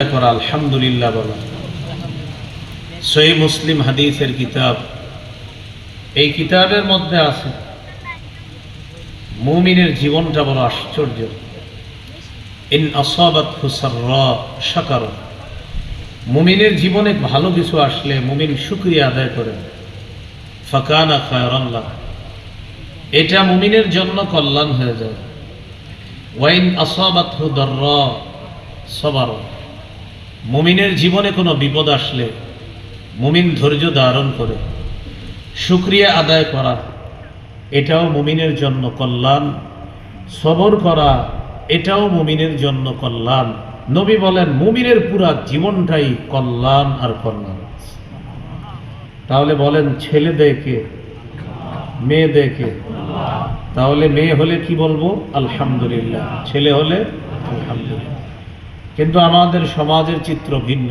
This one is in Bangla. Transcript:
আলহামদুলিল্লাহ মুসলিম হাদিসের কিতাব। এই কিতাবের মধ্যে আছে, মুমিনের জীবনটা বড় আশ্চর্য। ইন মুমিনের জীবনে ভালো কিছু আসলে মুমিন শুক্রিয়া আদায় করে। ফাকানা এটা মুমিনের জন্য কল্যাণ হয়ে যায়। ওয়াইন আসাবাত হুদর্রা সবার। মুমিনের জীবনে কোনো বিপদ আসলে মুমিন ধৈর্য ধারণ করে, শুক্রিয়া আদায় করা, এটাও মুমিনের জন্য কল্যাণ, সবর করা, এটাও মুমিনের জন্য কল্যাণ। নবী বলেন, মুমিনের পুরা জীবনটাই কল্যাণ আর কল্যাণ। তাহলে বলেন, ছেলে দেখে, মেয়ে দেখে, তাহলে মেয়ে হলে কি বলব? আলহামদুলিল্লাহ। ছেলে হলে আলহামদুলিল্লাহ। কিন্তু আমাদের সমাজের চিত্র ভিন্ন।